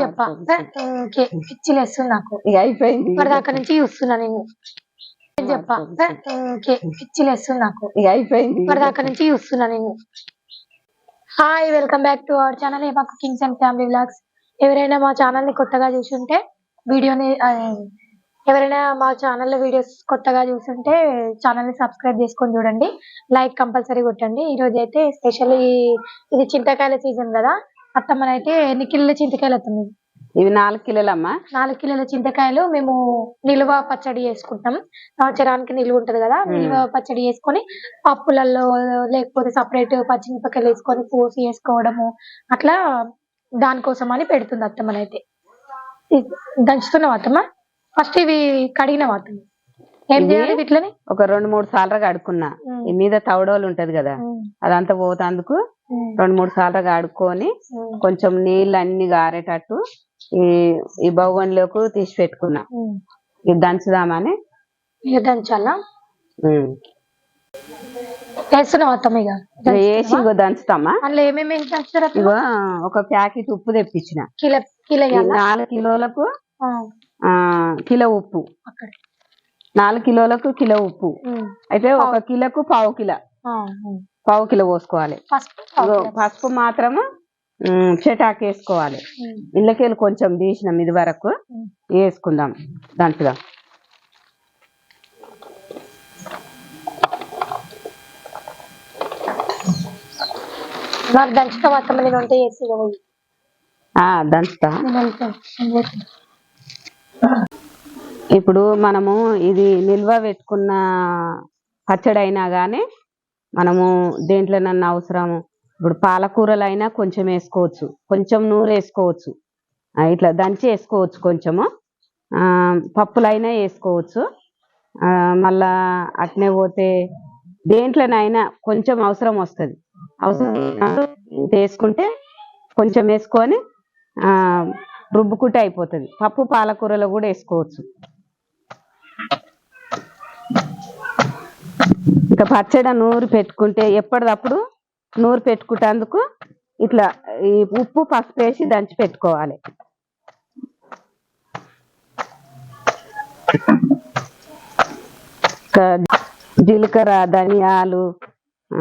చెప్పా. ఓకే. నాకు. ఇక అయిపోయింది. ఇప్పటిదాకా నుంచి చూస్తున్నా నేను. చెప్పా. ఓకే. నాకు. ఇక అయిపోయింది. ఇప్పటిదాకా నుంచి చూస్తున్నా నేను. Hi welcome back to our channel మాకు కింగ్స్ అండ్ ఫ్యామిలీ వ్లాగ్స్. ఎవరైనా మా ఛానల్ని కొత్తగా చూసుంటే వీడియోని ఎవరైనా మా ఛానల్ వీడియోస్ కొత్తగా చూస్తుంటే ఛానల్ని సబ్స్క్రైబ్ చేసుకొని చూడండి. లైక్ కంపల్సరీ కొట్టండి. ఈ రోజు అయితే స్పెషల్ ఇది చింతకాయల సీజన్ కదా. అత్తమ్మనైతే ఎన్ని కిలోల చింతకాయలు అవుతుంది ఇవి నాలుగు కిలోలమ్మా. నాలుగు కిలోల చింతకాయలు మేము నిల్వ పచ్చడి చేసుకుంటాం. సంవత్సరానికి నిల్వ ఉంటది కదా. నిల్వ పచ్చడి చేసుకొని పప్పులలో లేకపోతే సపరేట్ పచ్చిమిరపకాయలు వేసుకొని పోసి వేసుకోవడము అట్లా దానికోసం అని పెడుతుంది అత్తమ్మనైతే. దంచుతున్నావు అత్తమ్మ? ఫస్ట్ ఇవి కడిగిన అత్తమ్మ? ఏం? చేయాలి వీటిని ఒక రెండు మూడు సార్లు కడుక్కున్నా. మీద తవడోలు ఉంటది కదా అదంతా పోతందుకు రెండు మూడు సార్లు కడుక్కొని కొంచెం నీళ్ళు అన్ని గారేటట్టు ఈ ఈ బౌగన్లోకి తీసి పెట్టుకున్నా. ఇది దంచుదామని. దంచాలా? అత్తమ్మ ఇక? వేసి ఇగో దంచుతామా? అందులో ఏమేమి? ఇగో ఒక ప్యాకెట్ ఉప్పు తెప్పించిన. కిలో? నాలుగు కిలోలకు కిలో ఉప్పు. నాలుగు కిలోలకు కిలో ఉప్పు. అయితే ఒక కిలోకు పావు కిలో. పావు కిలో పోసుకోవాలి. పసుపు మాత్రము చెటాకు వేసుకోవాలి. ఇళ్ళకెళ్ళి కొంచెం తీసినాం ఇది వరకు. వేసుకుందాం దాంట్లో. నాకు దంచుతా నేను వంట చేసి. ఇప్పుడు మనము ఇది నిల్వ పెట్టుకున్న పచ్చడి అయినా కానీ మనము దేంట్లోనన్నా అవసరం ఇప్పుడు పాలకూరలు అయినా కొంచెం వేసుకోవచ్చు. కొంచెం నూరు వేసుకోవచ్చు. ఇట్లా దంచి వేసుకోవచ్చు కొంచెము. ఆ, పప్పులైనా వేసుకోవచ్చు. మళ్ళా అట్నే పోతే దేంట్లోనైనా కొంచెం అవసరం వస్తుంది. అవసరం వేసుకుంటే కొంచెం వేసుకొని రుబ్బుకుంటే అయిపోతుంది. పప్పు పాలకూరలో కూడా వేసుకోవచ్చు. ఇంకా పచ్చడి నూరు పెట్టుకుంటే ఎప్పటిదప్పుడు నూరు పెట్టుకుంటేందుకు ఇట్లా ఈ ఉప్పు పసుపు వేసి దంచి పెట్టుకోవాలి. జీలకర్ర ధనియాలు ఆ,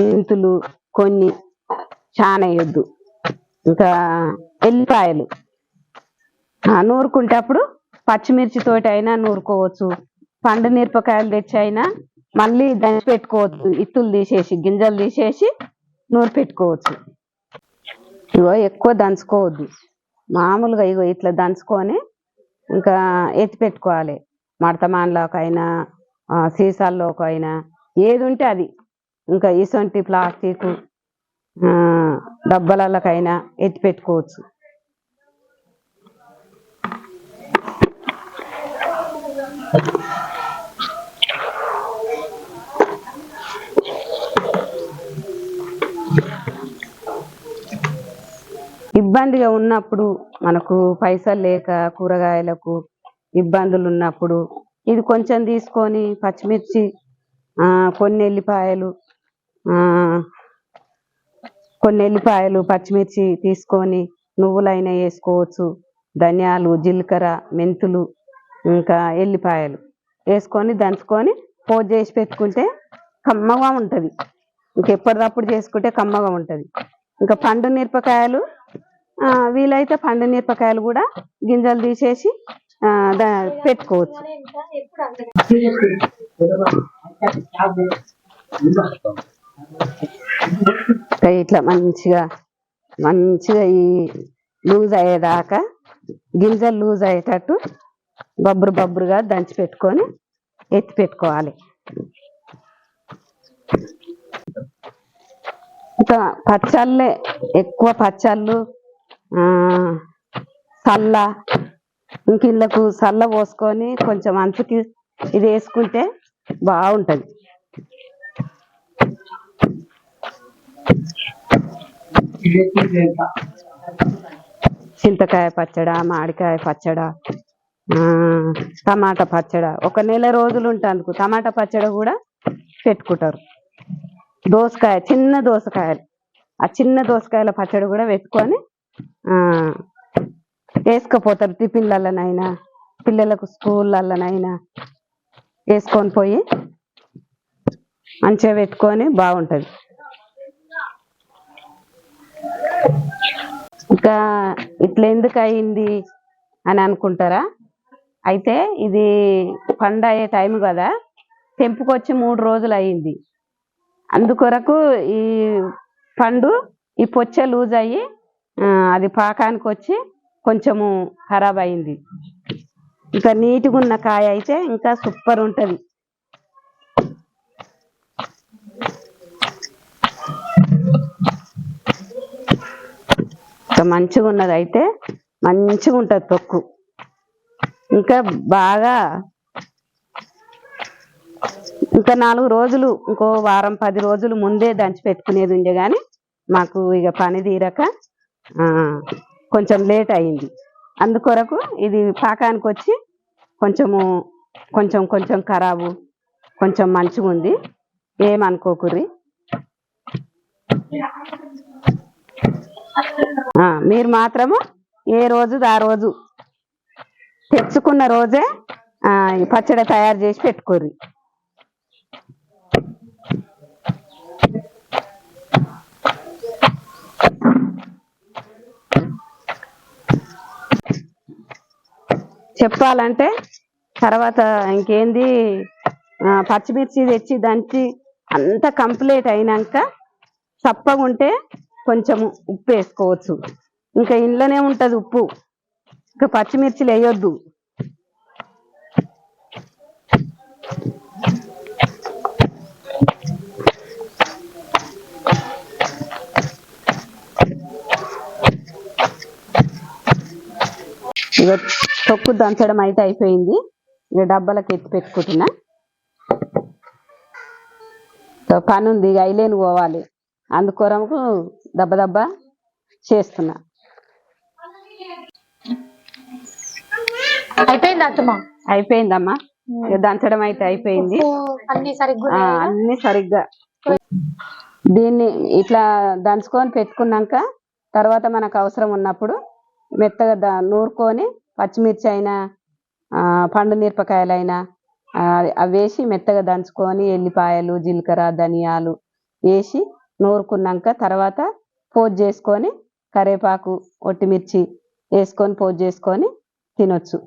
మెంతులు కొన్ని చాలా వేయొద్దు. ఇంకా ఎల్లిపాయలు. నూరుకుంటే అప్పుడు పచ్చిమిర్చి తోటి అయినా నూరుకోవచ్చు. పండు మిరపకాయలు తెచ్చి అయినా మళ్ళీ దంచి పెట్టుకోవచ్చు ఇత్తులు తీసేసి గింజలు తీసేసి నూరు పెట్టుకోవచ్చు. ఇగో ఎక్కువ దంచుకోవద్దు. మామూలుగా ఇగో ఇట్లా దంచుకొని ఇంకా ఎత్తి పెట్టుకోవాలి. మడతమాన్లోకైనా సీసాల్లోకైనా ఏది ఉంటే అది. ఇంకా ఇసొంటి ప్లాస్టిక్ డబ్బలకైనా ఎత్తి పెట్టుకోవచ్చు. ఇబ్బందిగా ఉన్నప్పుడు మనకు పైసలు లేక కూరగాయలకు ఇబ్బందులు ఉన్నప్పుడు ఇది కొంచెం తీసుకొని పచ్చిమిర్చి కొన్ని ఎల్లిపాయలు కొన్ని ఎల్లిపాయలు పచ్చిమిర్చి తీసుకొని నువ్వులైనా వేసుకోవచ్చు. ధనియాలు జీలకర్ర మెంతులు ఇంకా ఎల్లిపాయలు వేసుకొని దంచుకొని పోజ్ చేసి పెట్టుకుంటే కమ్మగా ఉంటుంది. ఇంకెప్పటిదప్పుడు చేసుకుంటే కమ్మగా ఉంటుంది. ఇంకా పండు మిరపకాయలు వీలైతే పండు మిరపకాయలు కూడా గింజలు తీసేసి పెట్టుకోవచ్చు. ఇట్లా మంచిగా మంచిగా ఈ లూజ్ అయ్యేదాకా గింజలు లూజ్ అయ్యేటట్టు బబ్బురు బబ్బురుగా దంచి పెట్టుకొని ఎత్తి పెట్టుకోవాలి. ఇంకా పచ్చళ్ళే ఎక్కువ పచ్చళ్ళు సల్ల ఇంకిళ్ళకు సల్ల పోసుకొని కొంచెం అంచుకి ఇది వేసుకుంటే బాగుంటుంది. చింతకాయ పచ్చడా మామిడికాయ పచ్చడా టమాటా పచ్చడ. ఒక నెల రోజులు ఉంటాందుకు టమాటా పచ్చడి కూడా పెట్టుకుంటారు. దోసకాయ చిన్న దోసకాయలు. ఆ చిన్న దోసకాయల పచ్చడి కూడా పెట్టుకొని వేసుకపోతారు టిఫిన్లలోనైనా పిల్లలకు స్కూళ్ళలోనైనా వేసుకొని పోయి మంచిగా పెట్టుకొని బాగుంటుంది. ఇంకా ఇట్లా ఎందుకు అయింది అని అనుకుంటారా? అయితే ఇది పండు అయ్యే టైం కదా తెంపుకొచ్చి మూడు రోజులు అయింది అందుకొరకు ఈ పండు ఈ పొచ్చ లూజ్ అయ్యి అది పాకానికి వచ్చి కొంచెము ఖరాబ్ అయింది ఇంకా నీట్గా ఉన్న కాయ అయితే ఇంకా సూపర్ ఉంటుంది ఇంకా మంచిగా ఉన్నది అయితే మంచిగా ఉంటుంది తొక్కు. ఇంకా బాగా ఇంకా నాలుగు రోజులు ఇంకో వారం పది రోజులు ముందే దంచి పెట్టుకునేది ఉండే కానీ మాకు ఇక పని తీరక కొంచెం లేట్ అయింది. అందుకొరకు ఇది పాకానికి వచ్చి కొంచెము కొంచెం కొంచెం ఖరాబు కొంచెం మంచిగా ఉంది ఏమనుకోకుర్రి మీరు మాత్రము ఏ రోజు ఆ రోజు తెచ్చుకున్న రోజే పచ్చడి తయారు చేసి పెట్టుకోర్రి. చెప్పాలంటే తర్వాత ఇంకేంది? పచ్చిమిర్చి తెచ్చి దంచి అంత కంప్లీట్ అయినాక చప్పగా ఉంటే కొంచెం ఉప్పు వేసుకోవచ్చు. ఇంకా ఇంట్లోనే ఉంటుంది ఉప్పు. ఇంకా పచ్చిమిర్చిలు వేయొద్దు. ఇక తొక్కు దంచడం అయితే అయిపోయింది. ఇక డబ్బాలకు ఎత్తి పెట్టుకుంటున్నా. పని ఉంది ఇక ఐలేను పోవాలి. అందుకొరకు దెబ్బ దెబ్బ చేస్తున్నా. అయిపోయింది అత్తమ్మ? అయిపోయిందమ్మా. ఇక దంచడం అయితే అయిపోయింది. సరిగ్గా? అన్ని సరిగ్గా. దీన్ని ఇట్లా దంచుకొని పెట్టుకున్నాక తర్వాత మనకు అవసరం ఉన్నప్పుడు మెత్తగా దా నూరుకొని పచ్చిమిర్చి అయినా పండు మిరపకాయలైనా అవి వేసి మెత్తగా దంచుకొని ఎల్లిపాయలు జీలకర్ర ధనియాలు వేసి నూరుకున్నాక తర్వాత పోజ్ చేసుకొని కరివేపాకు ఒట్టిమిర్చి వేసుకొని పోజ్ చేసుకొని తినొచ్చు.